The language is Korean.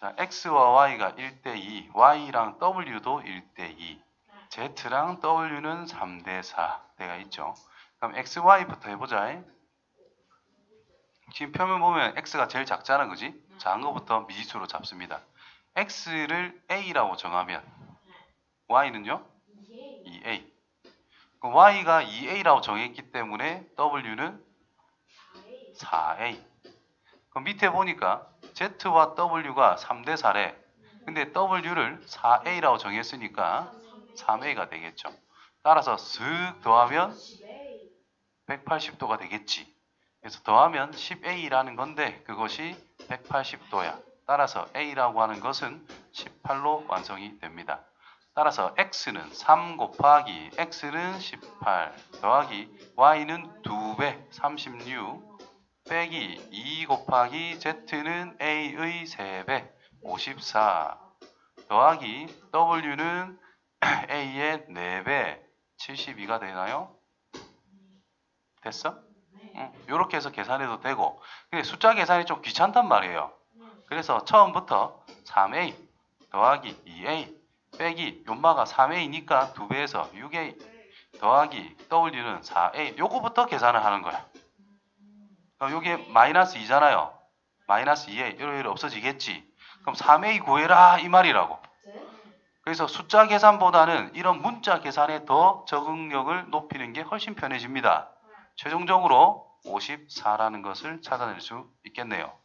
자, x와 y가 1대 2, y랑 w도 1대 2, z랑 w는 3대4 되가 있죠. 그럼 x, y부터 해보자. 지금 표면 보면 x가 제일 작잖아, 그지? 작은 것부터 미지수로 잡습니다. x를 a라고 정하면 y는요? 2a. 그럼 y가 2a라고 정했기 때문에 w는 4a. 그럼 밑에 보니까 z와 w가 3대 4래. 근데 w를 4a라고 정했으니까 3a가 되겠죠. 따라서 슥 더하면 180도가 되겠지. 그래서 더하면 10a라는 건데 그것이 180도야. 따라서 a라고 하는 것은 18로 완성이 됩니다. 따라서 x는 3 곱하기 x는 18 더하기 y는 2배 36 빼기 2 곱하기 z는 a의 3배 54 더하기 w는 a의 4배 72가 되나요? 됐어? 응. 이렇게 해서 계산해도 되고 근데 숫자 계산이 좀 귀찮단 말이에요. 그래서 처음부터 3a 더하기 2a 빼기 연마가 3a니까 2배에서 6a 더하기 w는 4a 요거부터 계산을 하는 거야. 요게 마이너스 2잖아요. 마이너스 2a 이러이러 없어지겠지. 그럼 3a 구해라 이 말이라고. 그래서 숫자 계산보다는 이런 문자 계산에 더 적응력을 높이는 게 훨씬 편해집니다. 최종적으로 54라는 것을 찾아낼 수 있겠네요.